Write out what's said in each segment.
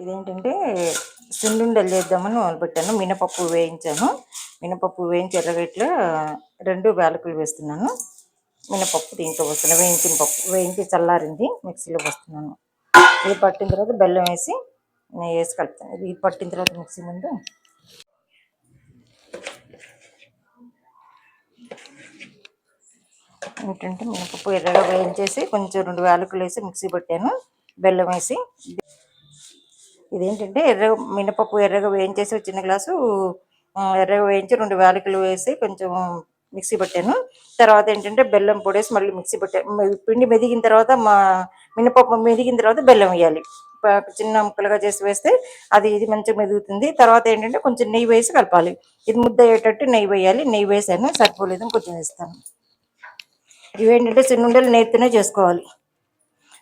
ఇదేంటంటే సున్నుండలు చేద్దామని మొదలుపెట్టాను మినపప్పు వేయించాను. మినపప్పు వేయించి ఎర్రగట్లో రెండు వేలకులు వేస్తున్నాను. మినపప్పు దీంట్లో వస్తున్నాను వేయించిన పప్పు వేయించి చల్లారింది. మిక్సీలో వస్తున్నాను ఇది పట్టిన తర్వాత బెల్లం వేసి నేను వేసి కలుపుతాను. ఇది పట్టిన తర్వాత మిక్సీ ముందు ఏంటంటే మినపప్పు ఎర్రగా వేయించేసి కొంచెం రెండు వేలకులు వేసి మిక్సీ పట్టాను. బెల్లం వేసి ఇదేంటంటే ఎర్ర మినపప్పు ఎర్రగా వేయించేసి చిన్న గ్లాసు ఎర్రగా వేయించి రెండు వేలకులు వేసి కొంచెం మిక్సీ పట్టాను. తర్వాత ఏంటంటే బెల్లం పొడేసి మళ్ళీ మిక్సీ పట్టాను పిండి మెదిగిన తర్వాత మా మినపప్పు మెదిగిన తర్వాత బెల్లం వేయాలి. చిన్న ముక్కలుగా చేసి వేస్తే అది ఇది మంచిగా మెదుగుతుంది. తర్వాత ఏంటంటే కొంచెం నెయ్యి వేసి కలపాలి. ఇది ముద్ద అయ్యేటట్టు నెయ్యి వేయాలి. నెయ్యి వేసాను సరిపోలేదు కొంచెం వేస్తాను. ఇవేంటంటే చిన్నుండలు నేతినే చేసుకోవాలి.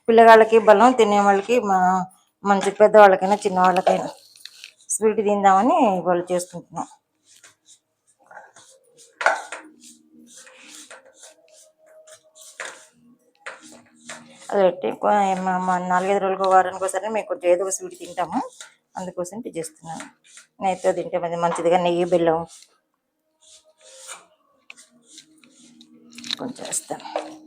పిల్లగాళ్ళకి బలం తినే వాళ్ళకి మా మంచి పెద్దవాళ్ళకైనా చిన్నవాళ్ళకైనా స్వీట్ తిందామని వాళ్ళు చేసుకుంటున్నాం. అది పెట్టి మా- మా నాలుగైదు రోజులకు వారానికి ఒకసారి మేము కొంచెం ఏదో ఒక స్వీట్ తింటాము. అందుకోసం చేస్తున్నాను. నెయ్యితో తింటే మంచి మంచిదిగా నెయ్యి బెల్లం కొంచెం వేస్తాను.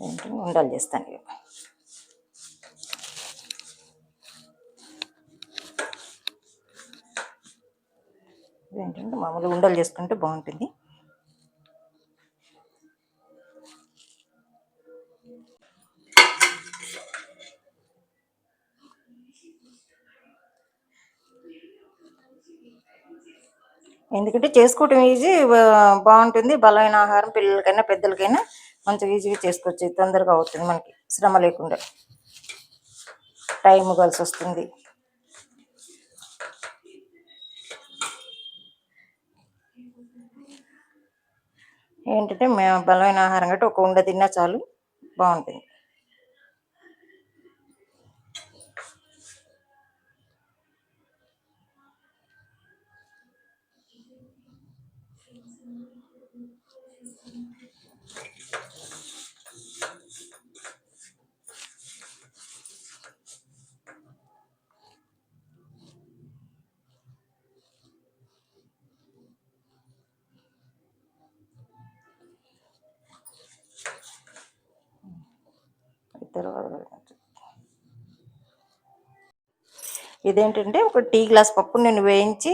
ఏంటంటే ఉండాలి చేస్తాను ఇక. ఏంటంటే మామూలుగా ఉండలు చేసుకుంటే బాగుంటుంది. ఎందుకంటే చేసుకోవటం ఈజీ బాగుంటుంది. బలమైన ఆహారం పిల్లలకైనా పెద్దలకైనా మంచిగా ఈజీగా చేసుకోవచ్చు. తొందరగా అవుతుంది మనకి. శ్రమ లేకుండా. టైం కలిసి వస్తుంది. ఏంటంటే మేము బలమైన ఆహారం కాబట్టి ఒక ఉండ తిన్నా చాలు. బాగుంటుంది. ఇదేంటంటే ఒక టీ గ్లాస్ పప్పు నేను వేయించి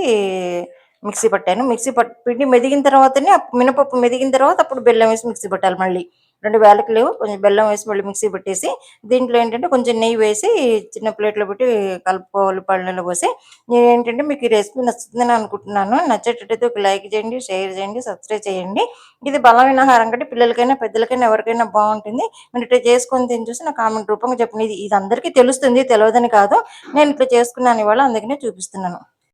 మిక్సీ పట్టాను. మిక్సీ పట్ పిండి మెదిగిన తర్వాతనే మినపప్పు మెదిగిన తర్వాత అప్పుడు బెల్లం వేసి మిక్సీ పట్టాలి మళ్ళీ. రెండు వేలకు లేవు. కొంచెం బెల్లం వేసి మళ్ళీ మిక్సీ పెట్టేసి దీంట్లో ఏంటంటే కొంచెం నెయ్యి వేసి చిన్న ప్లేట్లో పెట్టి కలుపుకోవాలి పళ్ళలో పోసి. నేను ఏంటంటే మీకు ఈ రెసిపీ నచ్చుతుందని అనుకుంటున్నాను. నచ్చేటట్టయితే ఒక లైక్ చేయండి షేర్ చేయండి సబ్స్క్రైబ్ చేయండి. ఇది బలమైన ఆహారం కంటే పిల్లలకైనా పెద్దలకైనా ఎవరికైనా బాగుంటుంది. మీరు ఇట్లా చేసుకొని తిని చూసి నా కామెంట్ రూపంగా చెప్పండి. ఇది ఇది అందరికీ తెలుస్తుంది తెలియదని కాదు. నేను ఇట్లా చేసుకున్నాను ఇవాళ అందుకనే చూపిస్తున్నాను.